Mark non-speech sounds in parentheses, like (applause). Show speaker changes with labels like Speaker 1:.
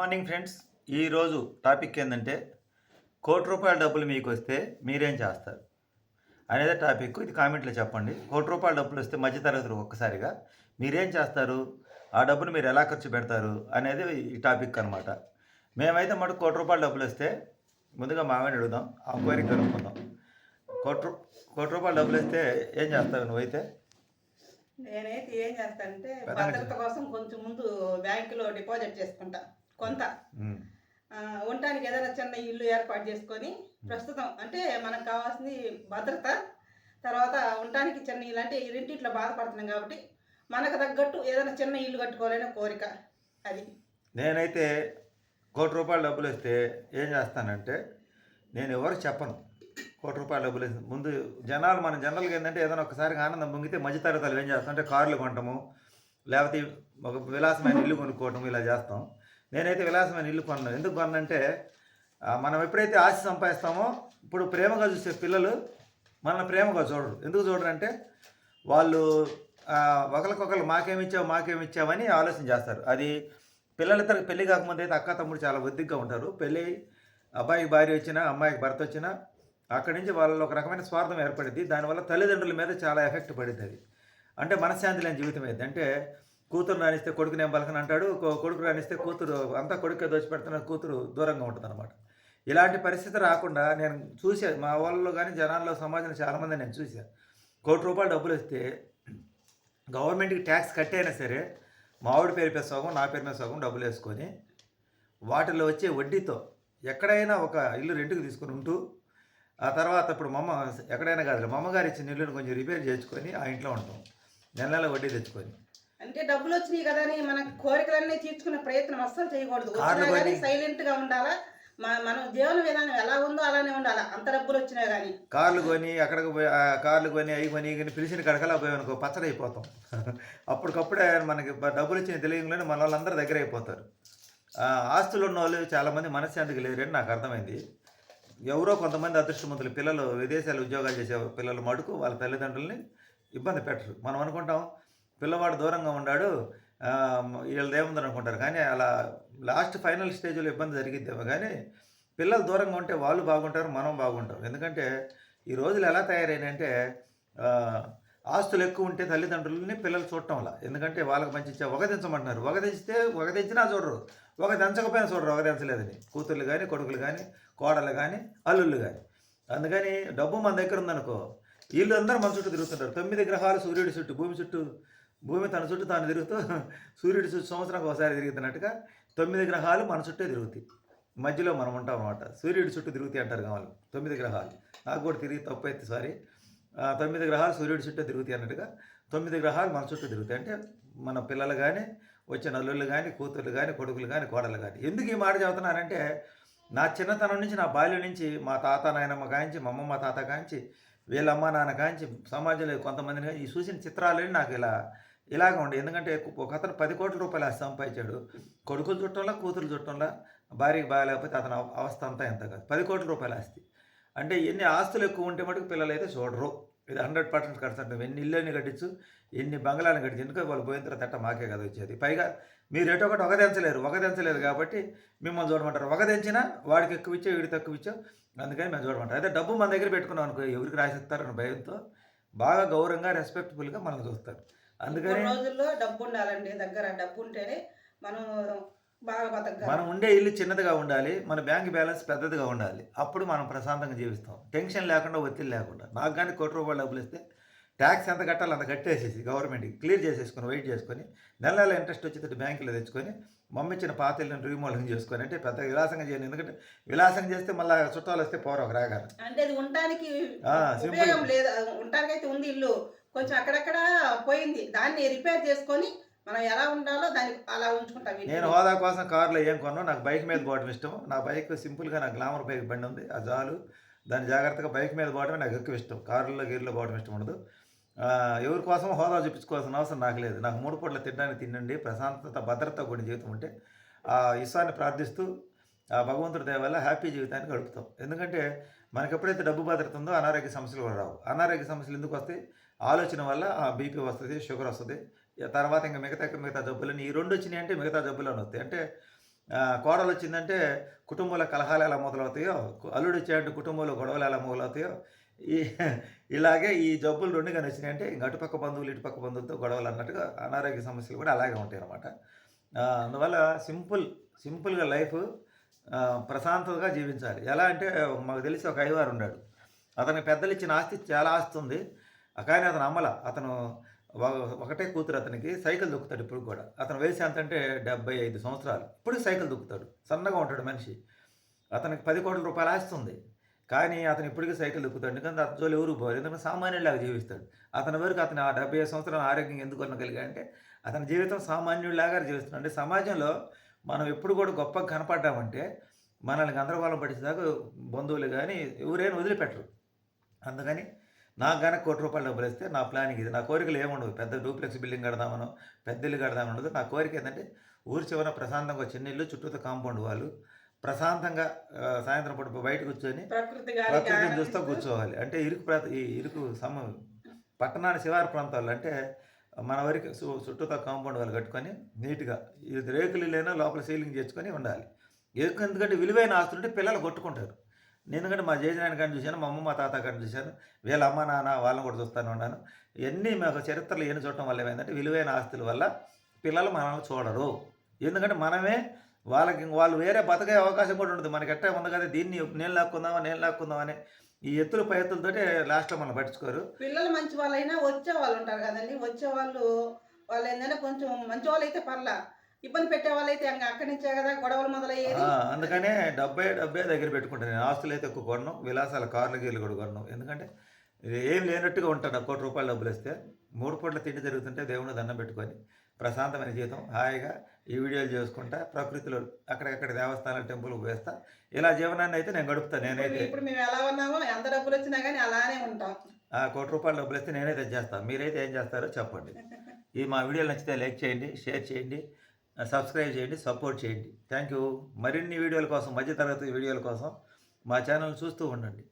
Speaker 1: Morning friends ఈరోజు topic ఏంటంటే కోటి రూపాయల డబ్బులు మీకు వస్తే మీరేం చేస్తారు? అనేది టాపిక్. ఇది కామెంట్లో చెప్పండి. కోటి రూపాయల డబ్బులు వస్తే మధ్యతరగతులు ఒక్కసారిగా మీరేం చేస్తారు? ఆ డబ్బులు మీరు ఎలా ఖర్చు పెడతారు? అనేది ఈ టాపిక్ అనమాట మేమైతే మటు కోటి రూపాయల డబ్బులు వస్తే ముందుగా మామని అడుగుదాం. ఆ కోరిక కనుక్కుందాం. కోటి రూ- కోటి రూపాయల డబ్బులు వస్తే ఏం చేస్తావు నువ్వైతే?
Speaker 2: నేనైతే ఏం చేస్తానంటే భద్రత కోసం కొంచెం ముందు బ్యాంకులో డిపాజిట్ చేసుకుంటా. కొంత. ఉండటానికి ఏదైనా చిన్న ఇల్లు ఏర్పాటు చేసుకొని ప్రస్తుతం అంటే మనకు కావాల్సింది భద్రత తర్వాత ఉండటానికి చిన్న ఇల్లు అంటే ఈ రెంటిట్లో బాధపడుతున్నాం కాబట్టి మనకు తగ్గట్టు ఏదైనా చిన్న ఇల్లు కట్టుకోవాలనే కోరిక అది.
Speaker 1: నేనైతే కోటి రూపాయల డబ్బులు వస్తే ఏం చేస్తానంటే నేను ఎవరు చెప్పను కోటి రూపాయల డబ్బులు ముందు జనాలు మన జనరల్గా ఏంటంటే ఏదైనా ఒకసారి ఆనందం పొంగితే మధ్యతరగతులు ఏం చేస్తాం కార్లు కొనటము లేకపోతే ఒక విలాసమైన ఇల్లు కొనుక్కోవటం ఇలా చేస్తాం. నేనైతే విలాసమైన ఇల్లు కొన్నాను. ఎందుకు కొన్నంటే మనం ఎప్పుడైతే ఆశ సంపాదిస్తామో ఇప్పుడు ప్రేమగా చూసే పిల్లలు మనల్ని ప్రేమగా చూడరు. ఎందుకు చూడరు అంటే వాళ్ళు ఒకరికొకరు మాకేమిచ్చావు మాకేమిచ్చావని ఆలోచన చేస్తారు. అది పిల్లలిద్దరికి పెళ్ళి కాకముందు అయితే అక్క తమ్ముడు చాలా ఒద్దిగ్గా ఉంటారు. పెళ్ళి అబ్బాయికి భార్య వచ్చినా అమ్మాయికి భర్త వచ్చినా అక్కడి నుంచి వాళ్ళ ఒక రకమైన స్వార్థం ఏర్పడింది దానివల్ల తల్లిదండ్రుల మీద చాలా ఎఫెక్ట్ పడింది అది. అంటే మనశ్శాంతి లేని జీవితం అయింది అంటే కూతురు రాణిస్తే కొడుకు నేను పలకని అంటాడు కొడుకు రాణిస్తే కూతురు అంతా కొడుకే దోచిపెడుతున్న కూతురు దూరంగా ఉంటుంది అనమాట ఇలాంటి పరిస్థితి రాకుండా నేను చూసా మా వాళ్ళలో కానీ జనాల్లో సమాజంలో చాలామంది నేను చూశాను కోటి రూపాయలు డబ్బులు ఇస్తే గవర్నమెంట్కి ట్యాక్స్ కట్టైనా సరే మావిడి పేరు మీద సగం నా పేరు మీద సగం డబ్బులు వేసుకొని వాటిలో వచ్చే వడ్డీతో ఎక్కడైనా ఒక ఇల్లు రెంట్కి తీసుకుని ఉంటూ ఆ తర్వాత ఇప్పుడు మమ్మ ఎక్కడైనా కాదు మమ్మగారు ఇచ్చిన ఇల్లును కొంచెం రిపేర్ చేసుకొని ఆ ఇంట్లో ఉంటాం. నెల నెల వడ్డీ తెచ్చుకొని.
Speaker 2: అంటే డబ్బులు వచ్చినాయి కదా అని మన కోరికలన్నీ తీర్చుకునే ప్రయత్నం అస్సలు చేయకూడదు.
Speaker 1: కార్లు
Speaker 2: వచ్చినా కానీ సైలెంట్గా ఉండాలా? మన జీవన విధానం ఎలా ఉందో అలానే ఉండాలా? అంత డబ్బులు వచ్చినా కానీ
Speaker 1: కార్లు కొని అక్కడికి పోయి కార్లు కొని అవి కొని కానీ పిలిచిన కడకలా పోయామనుకో పచ్చడి అయిపోతాం (laughs) అప్పటికప్పుడే మనకి డబ్బులు ఇచ్చిన తెలియగానే మన వాళ్ళందరూ దగ్గర అయిపోతారు ఆస్తులు ఉన్న వాళ్ళు చాలామంది మనశ్శాంతికి లేరని నాకు అర్థమైంది. ఎవరో కొంతమంది అదృష్టవంతులు పిల్లలు విదేశాలు ఉద్యోగాలు చేసే పిల్లలు మటుకు వాళ్ళ తల్లిదండ్రుల్ని ఇబ్బంది పెట్టరు. మనం అనుకుంటాం పిల్లవాడు దూరంగా ఉన్నాడు వీళ్ళు వీళ్ళది ఏముందని అనుకుంటారు కానీ అలా లాస్ట్ ఫైనల్ స్టేజ్లో ఇబ్బంది జరిగిద్దేమో కానీ పిల్లలు దూరంగా ఉంటే వాళ్ళు బాగుంటారు మనం బాగుంటాం. ఎందుకంటే ఈ రోజులు ఎలా తయారైనాయంటే ఆస్తులు ఎక్కువ ఉంటే తల్లిదండ్రులని పిల్లలు చూడటంలా ఎందుకంటే వాళ్ళకి మంచి ఒకదించమంటున్నారు ఒకదించితే ఒకదించినా చూడరు. ఒక దంచకపోయినా చూడరు ఒకదించలేదని కూతుర్లు కానీ కొడుకులు కానీ కోడలు కానీ అల్లుళ్ళు కానీ. అందుకని డబ్బు మన దగ్గర ఉందనుకో వీళ్ళు అందరూ మన చుట్టూ తిరుగుతుంటారు. తొమ్మిది గ్రహాలు సూర్యుడి చుట్టూ భూమి చుట్టూ. భూమి తన చుట్టూ తాను తిరుగుతూ సూర్యుడి చుట్టూ సంవత్సరానికి ఒకసారి తిరుగుతున్నట్టుగా తొమ్మిది గ్రహాలు మన చుట్టే తిరుగుతాయి. మధ్యలో మనం ఉంటాం అనమాట సూర్యుడి చుట్టూ తిరుగుతాయి అంటారు కావాలి. తొమ్మిది గ్రహాలు. నాకు కూడా తిరిగి తప్పు అయితే సారీ. ఆ, తొమ్మిది గ్రహాలు సూర్యుడి చుట్టూ తిరుగుతాయి అన్నట్టుగా తొమ్మిది గ్రహాలు మన చుట్టూ తిరుగుతాయి. అంటే మన పిల్లలు కానీ వచ్చే నల్లుళ్ళు కానీ కూతుర్లు కానీ కొడుకులు కానీ కోడలు కానీ ఎందుకు ఈ మాట చెబుతున్నానంటే నా చిన్నతనం నుంచి నా బాల్యం నుంచి మా తాత నాయనమ్మ కాంచి మా అమ్మమ్మ తాత కాంచి వీళ్ళమ్మ నాన్న కాంచి సమాజంలో కొంతమందిని ఈ చూసిన చిత్రాలని నాకు ఇలా ఇలాగ ఉండి. ఎందుకంటే ఒక అతను పది కోట్ల రూపాయలు సంపాదించాడు. కొడుకులు చుట్టంలో కూతురు చుట్టంలో భార్యకి బాగాలేకపోతే అతని అవ- అవస్థ అంతా ఎంత కాదు. పది కోట్ల రూపాయల ఆస్తి. అంటే ఎన్ని ఆస్తులు ఎక్కువ ఉంటే మటుకు పిల్లలు అయితే చూడరు. ఇది హండ్రెడ్ పర్సెంట్ ఖర్చు నువ్వు ఎన్ని ఇళ్ళని కట్టించు ఎన్ని బంగ్లాలను కట్టించు ఎందుకంటే వాళ్ళు పోయిన తర్వాత అట్ట మాకే కదా వచ్చేది. పైగా మీరు ఎటో ఒకటి ఒకదించలేరు ఒకదించలేరు కాబట్టి మిమ్మల్ని చూడమంటారు. ఒక ఒకదించినా వాడికి ఎక్కువ ఇచ్చా వీడికి తక్కువ ఇచ్చా అందుకని మేము చూడమంటారు. అయితే డబ్బు మన దగ్గర పెట్టుకున్నాం అనుకో ఎవరికి రాసిస్తారని భయంతో బాగా గౌరవంగా రెస్పెక్ట్ఫుల్గా మనం చూస్తారు. అందుకని
Speaker 2: రోజుల్లో డబ్బు ఉండాలండి దగ్గర డబ్బు ఉంటేనే మనం బాగా బతకగలం.
Speaker 1: మనం ఉండే ఇల్లు చిన్నదిగా ఉండాలి మన బ్యాంక్ బ్యాలెన్స్ పెద్దదిగా ఉండాలి. అప్పుడు మనం ప్రశాంతంగా జీవిస్తాం. టెన్షన్ లేకుండా ఒత్తిడి లేకుండా. నాకు కానీ కోటి రూపాయలు డబ్బులు ఇస్తే ట్యాక్స్ ఎంత కట్టాలో అంత కట్టేసేసి గవర్నమెంట్కి క్లియర్ చేసేసుకొని వెయిట్ చేసుకొని నెల నెల ఇంట్రెస్ట్ వచ్చేటట్టు బ్యాంకులో తెచ్చుకొని మమ్మీ ఇచ్చిన పాత ఇల్లుని రీమోడలింగ్ చేసుకొని అంటే పెద్ద విలాసంగా చేయను. ఎందుకంటే విలాసంగా చేస్తే మళ్ళీ చుట్టాలు వస్తే పోరు ఒక రాగారు
Speaker 2: అంటే అది లేదు. ఉండటానికి అయితే ఉంది ఇల్లు. కొంచెం అక్కడక్కడ పోయింది. దాన్ని రిపేర్ చేసుకొని మనం ఎలా ఉండాలో దాన్ని అలా ఉంచుకుంటాం
Speaker 1: నేను హోదా కోసం కార్లో ఏం కొన్నాను నాకు బైక్ మీద పోవడం ఇష్టం. నా బైక్ సింపుల్గా నాకు గ్లామర్ బైక్ బండి ఉంది. ఆ జాలు. దాన్ని జాగ్రత్తగా బైక్ మీద పోవడమే నాకు ఎక్కువ ఇష్టం. కారులో గీర్లో పోవడం ఇష్టం ఉండదు. ఎవరి కోసం హోదా చూపించుకోవాల్సిన అవసరం నాకు లేదు. నాకు మూడు పూట్ల తినడానికి తినండి ప్రశాంతత భద్రత కూడిన జీవితం ఉంటే ఆ ఈశ్వాన్ని ప్రార్థిస్తూ ఆ భగవంతుడి దయ వల్ల హ్యాపీ జీవితాన్ని గడుపుతాం. ఎందుకంటే మనకు ఎప్పుడైతే డబ్బు భద్రత ఉందో అనారోగ్య సమస్యలు కూడా రావు. అనారోగ్య సమస్యలు ఎందుకు వస్తాయి? ఆలోచన వల్ల బీపీ వస్తుంది షుగర్ వస్తుంది. తర్వాత ఇంకా మిగతా మిగతా జబ్బులని ఈ రెండు వచ్చినాయి అంటే మిగతా జబ్బులు వస్తాయి. అంటే కోడలు వచ్చిందంటే కుటుంబంలో కలహాలు ఎలా మొదలవుతాయో అల్లుడు వచ్చాయంటే కుటుంబంలో గొడవలు ఎలా మొదలవుతాయో ఈ (laughs) ఇలాగే ఈ జబ్బులు రెండు కానీ వచ్చినాయంటే ఇంక అటుపక్క బంధువులు ఇటుపక్క బంధువులతో గొడవలు అన్నట్టుగా అనారోగ్య సమస్యలు కూడా అలాగే ఉంటాయి అన్నమాట అందువల్ల సింపుల్ సింపుల్గా లైఫ్ ప్రశాంతతగా ప్రశాంతంగా జీవించాలి. ఎలా అంటే మాకు తెలిసి ఒక ఐవారు ఉన్నాడు. అతనికి పెద్దలు ఇచ్చిన ఆస్తి చాలా ఆస్తి ఉంది. కానీ అతను అమ్మల. అతను ఒక- ఒకటే కూతురు అతనికి సైకిల్ దొక్కుతాడు ఇప్పుడు కూడా. అతను వయసు ఎంత అంటే డెబ్బై ఐదు సంవత్సరాలు. ఇప్పుడు సైకిల్ దొక్కుతాడు. సన్నగా ఉంటాడు మనిషి. అతనికి పది కోట్ల రూపాయలు ఆస్తి ఉంది. కానీ అతను ఇప్పటికీ సైకిల్ దొక్కుతాడు. ఎందుకంటే అతని జోలు ఎవరు పోరు ఎందుకంటే సామాన్యులాగా జీవిస్తాడు. అతని వరకు అతను ఆ డెబ్బై ఐదు సంవత్సరాల ఆరోగ్యం ఎందుకు అనగలిగా అంటే అతని జీవితం సామాన్యుడిలాగా జీవిస్తున్నాడు. అంటే సమాజంలో మనం ఎప్పుడు కూడా గొప్పగా కనపడ్డామంటే మనల్ని గందరగోళం పడిచేదాకా బంధువులు కానీ ఎవరైనా వదిలిపెట్టరు. అందుకని నాకు కనుక కోటి రూపాయలు డబ్బులు ఇస్తే నా ప్లానింగ్ ఇది. నా కోరికలు ఏముండవు. పెద్ద డూప్లెక్స్ బిల్డింగ్ కడదామనో పెద్ద ఇల్లు కడదామని ఉండదు. నా కోరిక ఏంటంటే ఊరి చివర ప్రశాంతంగా చిన్న ఇల్లు చుట్టూతో కాంపౌండ్ వాళ్ళు ప్రశాంతంగా సాయంత్రం పూట బయట కూర్చొని ప్రకృతిని చూస్తూ కూర్చోవాలి. అంటే ఇరుకు ప్రాంత ఈ ఇరుకు సమ పట్టణాన్ని శివారు ప్రాంతాల్లో అంటే మన వరకు సు చుట్టూతో కాంపౌండ్ వాళ్ళు కట్టుకొని నీట్గా ఇది రేకులు లేనో లోపల సీలింగ్ చేసుకొని ఉండాలి. ఎందుకు- ఎందుకంటే విలువైన ఆస్తులు ఉంటే పిల్లలు కొట్టుకుంటారు. నేను ఎందుకంటే మా జయజనాయన కానీ చూశాను మా అమ్మ మా తాత కానీ చూశాను వీళ్ళ అమ్మ నాన్న వాళ్ళని కూడా చూస్తాను ఉన్నాను. ఇవన్నీ మాకు చరిత్రలో ఎన్ని చూడటం వల్ల ఏమైందంటే విలువైన ఆస్తుల వల్ల పిల్లలు మనల్ని చూడరు. ఎందుకంటే మనమే వాళ్ళకి వాళ్ళు వేరే బతకే అవకాశం కూడా ఉండదు. మనకి ఎట్టా ఉంది కదా దీన్ని నేను లాక్కుందామా నేను లాక్కుందామని ఈ ఎత్తులు పై ఎత్తులతోటే లాస్ట్లో మనం పట్టించుకోరు.
Speaker 2: పిల్లలు మంచి వాళ్ళైనా వచ్చే వాళ్ళు ఉంటారు కదండి. వచ్చే వాళ్ళు వాళ్ళు ఏంటంటే కొంచెం మంచి వాళ్ళు అయితే పర్లా. ఇబ్బంది పెట్టే వాళ్ళు అయితే ఇంకా అక్కడి నుంచే కదా గొడవలు మొదలయ్యేది.
Speaker 1: అందుకనే డెబ్బై డెబ్బై దగ్గర పెట్టుకుంటాను నేను. ఆస్తులు అయితే ఎక్కువ కొన్నాను విలాసాల కార్లు గీళ్ళు కూడా కొన్నాను ఎందుకంటే ఏం లేనట్టుగా ఉంటాను ఒక కోటి రూపాయలు డబ్బులు ఇస్తే మూడు పూట్ల తిండి జరుగుతుంటే దేవుని దండం పెట్టుకొని ప్రశాంతమైన జీవితం హాయిగా ఈ వీడియోలు చేసుకుంటా ప్రకృతిలో అక్కడక్కడ దేవస్థానాలు టెంపుల్ వేస్తా ఇలా జీవనాన్ని అయితే నేను గడుపుతాను నేనైతే
Speaker 2: ఇప్పుడు మేము ఎలా ఉన్నామో ఎంత డబ్బులు వచ్చినా కానీ అలానే ఉంటాం.
Speaker 1: ఆ కోటి రూపాయల డబ్బులు ఇస్తే నేనైతే చేస్తాను మీరైతే ఏం చేస్తారో చెప్పండి. ఈ మా వీడియోలు నచ్చితే లైక్ చేయండి షేర్ చేయండి సబ్స్క్రైబ్ చేయండి సపోర్ట్ చేయండి. థ్యాంక్ యూ మరిన్ని వీడియోల కోసం మధ్యతరగతి వీడియోల కోసం మా ఛానల్ చూస్తూ ఉండండి.